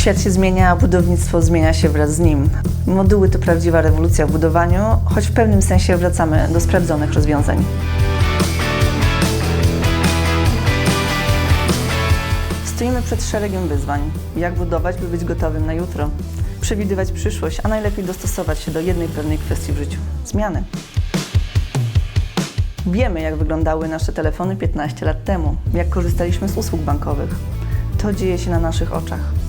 Świat się zmienia, a budownictwo zmienia się wraz z nim. Moduły to prawdziwa rewolucja w budowaniu, choć w pewnym sensie wracamy do sprawdzonych rozwiązań. Stoimy przed szeregiem wyzwań. Jak budować, by być gotowym na jutro? Przewidywać przyszłość, a najlepiej dostosować się do jednej pewnej kwestii w życiu zmiany. Wiemy, jak wyglądały nasze telefony 15 lat temu, jak korzystaliśmy z usług bankowych. To dzieje się na naszych oczach.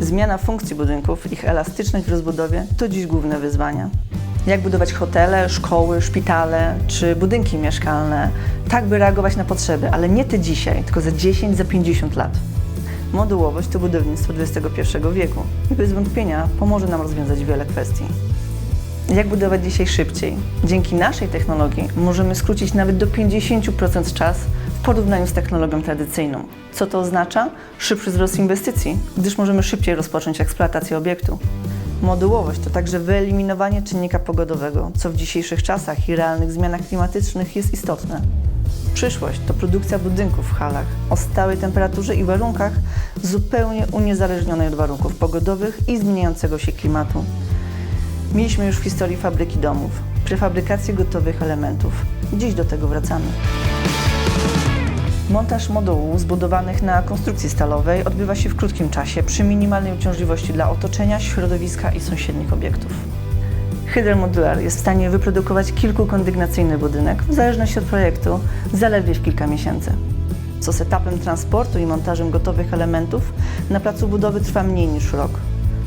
Zmiana funkcji budynków, ich elastyczność w rozbudowie to dziś główne wyzwania. Jak budować hotele, szkoły, szpitale czy budynki mieszkalne, tak by reagować na potrzeby, ale nie te dzisiaj, tylko za 10, za 50 lat. Modułowość to budownictwo XXI wieku i bez wątpienia pomoże nam rozwiązać wiele kwestii. Jak budować dzisiaj szybciej? Dzięki naszej technologii możemy skrócić nawet do 50% czas w porównaniu z technologią tradycyjną. Co to oznacza? Szybszy wzrost inwestycji, gdyż możemy szybciej rozpocząć eksploatację obiektu. Modułowość to także wyeliminowanie czynnika pogodowego, co w dzisiejszych czasach i realnych zmianach klimatycznych jest istotne. Przyszłość to produkcja budynków w halach o stałej temperaturze i warunkach zupełnie uniezależnionej od warunków pogodowych i zmieniającego się klimatu. Mieliśmy już w historii fabryki domów, prefabrykację gotowych elementów. Dziś do tego wracamy. Montaż modułów zbudowanych na konstrukcji stalowej odbywa się w krótkim czasie przy minimalnej uciążliwości dla otoczenia, środowiska i sąsiednich obiektów. Hydro Modular jest w stanie wyprodukować kilkukondygnacyjny budynek, w zależności od projektu, zaledwie w kilka miesięcy. Co z etapem transportu i montażem gotowych elementów na placu budowy trwa mniej niż rok.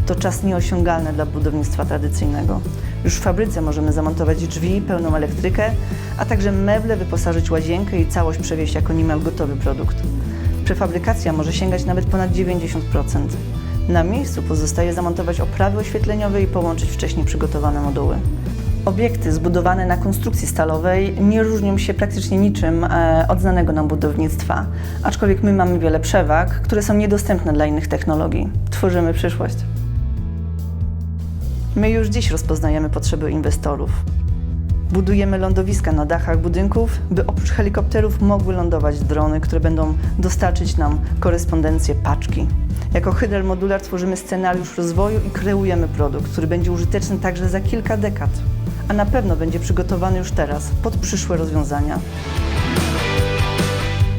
To czas nieosiągalny dla budownictwa tradycyjnego. Już w fabryce możemy zamontować drzwi, pełną elektrykę, a także meble, wyposażyć łazienkę i całość przewieźć jako niemal gotowy produkt. Prefabrykacja może sięgać nawet ponad 90%. Na miejscu pozostaje zamontować oprawy oświetleniowe i połączyć wcześniej przygotowane moduły. Obiekty zbudowane na konstrukcji stalowej nie różnią się praktycznie niczym e, od znanego nam budownictwa, aczkolwiek my mamy wiele przewag, które są niedostępne dla innych technologii. Tworzymy przyszłość. My już dziś rozpoznajemy potrzeby inwestorów. Budujemy lądowiska na dachach budynków, by oprócz helikopterów mogły lądować drony, które będą dostarczyć nam korespondencję paczki. Jako Hydrel Modular tworzymy scenariusz rozwoju i kreujemy produkt, który będzie użyteczny także za kilka dekad, a na pewno będzie przygotowany już teraz pod przyszłe rozwiązania.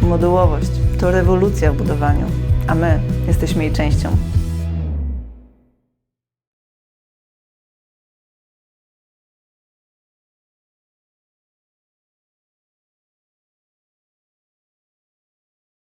Modułowość to rewolucja w budowaniu, a my jesteśmy jej częścią.